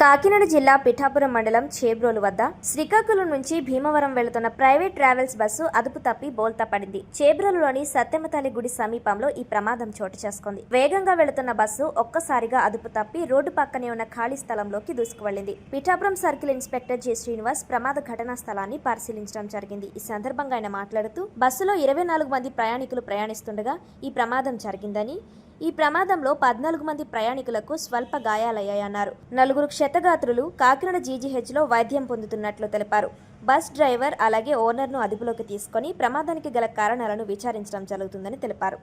కాకినాడ జిల్లా పిఠాపురం మండలం చేబ్రోలు వద్ద శ్రీకాకుళం నుంచి భీమవరం వెళుతున్న ప్రైవేట్ ట్రావెల్స్ బస్సు అదుపు తప్పి బోల్తా పడింది. చేబ్రోలులోని సత్యమతల్లి గుడి సమీపంలో ఈ ప్రమాదం చోటు చేసుకుంది. వేగంగా వెళుతున్న బస్సు ఒక్కసారిగా అదుపు తప్పి రోడ్డు పక్కనే ఉన్న ఖాళీ స్థలంలోకి దూసుకువెళ్ళింది Pithapuram circle inspector J Srinivas ప్రమాద ఘటనా స్థలాన్ని పరిశీలించడం జరిగింది. ఈ సందర్భంగా ఆయన మాట్లాడుతూ బస్సులో ఇరవై నాలుగు మంది ప్రయాణికులు ప్రయాణిస్తుండగా ఈ ప్రమాదం జరిగిందని ఈ ప్రమాదంలో పద్నాలుగు మంది ప్రయాణికులకు స్వల్ప గాయాలయ్యాయన్నారు. నలుగురు క్షతగాత్రులు కాకినాడ జీజీహెచ్లో వైద్యం పొందుతున్నట్లు తెలిపారు. బస్ డ్రైవర్ అలాగే ఓనర్ను అదుపులోకి తీసుకొని ప్రమాదానికి గల కారణాలను విచారించడం జరుగుతుందని తెలిపారు.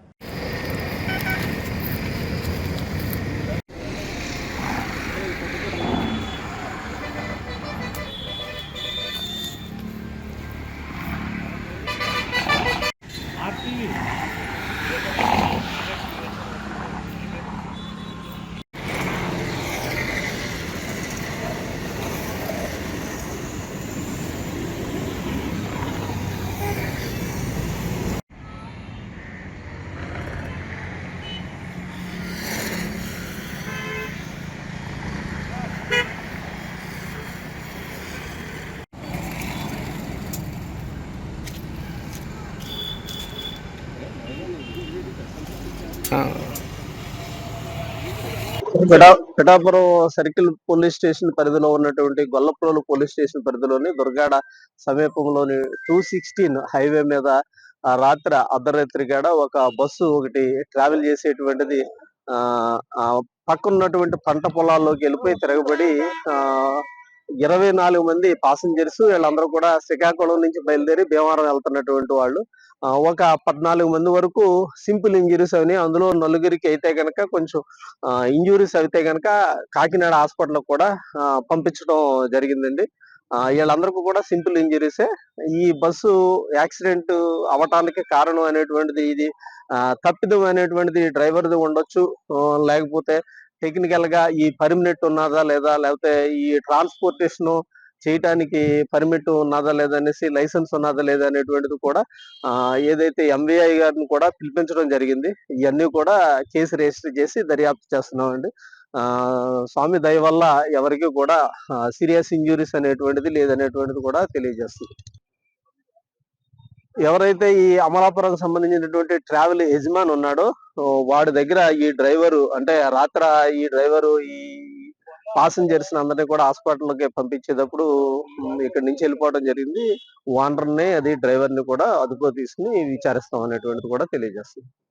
పిఠాపురం సర్కిల్ పోలీస్ స్టేషన్ పరిధిలో ఉన్నటువంటి గొల్లప్రోలు పోలీస్ స్టేషన్ పరిధిలోని దుర్గాడ సమీపంలోని టూ సిక్స్టీన్ హైవే మీద రాత్రి అర్ధరాత్రి కాడ ఒక బస్సు ఒకటి ట్రావెల్ చేసేటువంటిది ఆ ఆ పక్కన ఉన్నటువంటి పంట పొలాల్లోకి వెళ్ళిపోయి తిరగబడి ఆ ఇరవై నాలుగు మంది పాసింజర్స్ వీళ్ళందరూ కూడా శ్రీకాకుళం నుంచి బయలుదేరి భీమవరం వెళ్తున్నటువంటి వాళ్ళు. ఒక పద్నాలుగు మంది వరకు సింపుల్ ఇంజరీస్ అయినాయి. అందులో నలుగురికి అయితే గనక కొంచెం ఇంజురీస్ అయితే గనక కాకినాడ హాస్పిటల్ కూడా పంపించడం జరిగిందండి. వీళ్ళందరికీ కూడా సింపుల్ ఇంజరీసే ఈ బస్సు యాక్సిడెంట్ అవటానికి కారణం అనేటువంటిది ఇది. తప్పిదం అనేటువంటిది డ్రైవర్ది ఉండొచ్చు లేకపోతే టెక్నికల్గా ఈ పర్మినెంట్ ఉన్నదా లేదా లేకపోతే ఈ ట్రాన్స్పోర్టేషన్ చేయటానికి పర్మిట్ ఉన్నదా లేదా అనేసి లైసెన్స్ ఉన్నదా లేదా అనేటువంటిది కూడా ఏదైతే ఎంవిఐ గారిని కూడా పిలిపించడం జరిగింది. ఇవన్నీ కూడా కేసు రిజిస్టర్ చేసి దర్యాప్తు చేస్తున్నామండి. ఆ స్వామి దయ వల్ల ఎవరికి కూడా సీరియస్ ఇంజురీస్ అనేటువంటిది లేదనేటువంటిది కూడా తెలియజేస్తుంది. ఎవరైతే ఈ అమలాపురం సంబంధించినటువంటి ట్రావెల్ యజమాని ఉన్నాడో వాడి దగ్గర ఈ డ్రైవరు అంటే రాత్ర ఈ డ్రైవరు ఈ పాసెంజర్స్ అందరినీ కూడా హాస్పిటల్కి పంపించేటప్పుడు ఇక్కడి నుంచి వెళ్ళిపోవడం జరిగింది. ఓనర్ని అది డ్రైవర్ని కూడా అదుపులో తీసుకుని విచారిస్తాం అనేటువంటిది కూడా తెలియజేస్తుంది.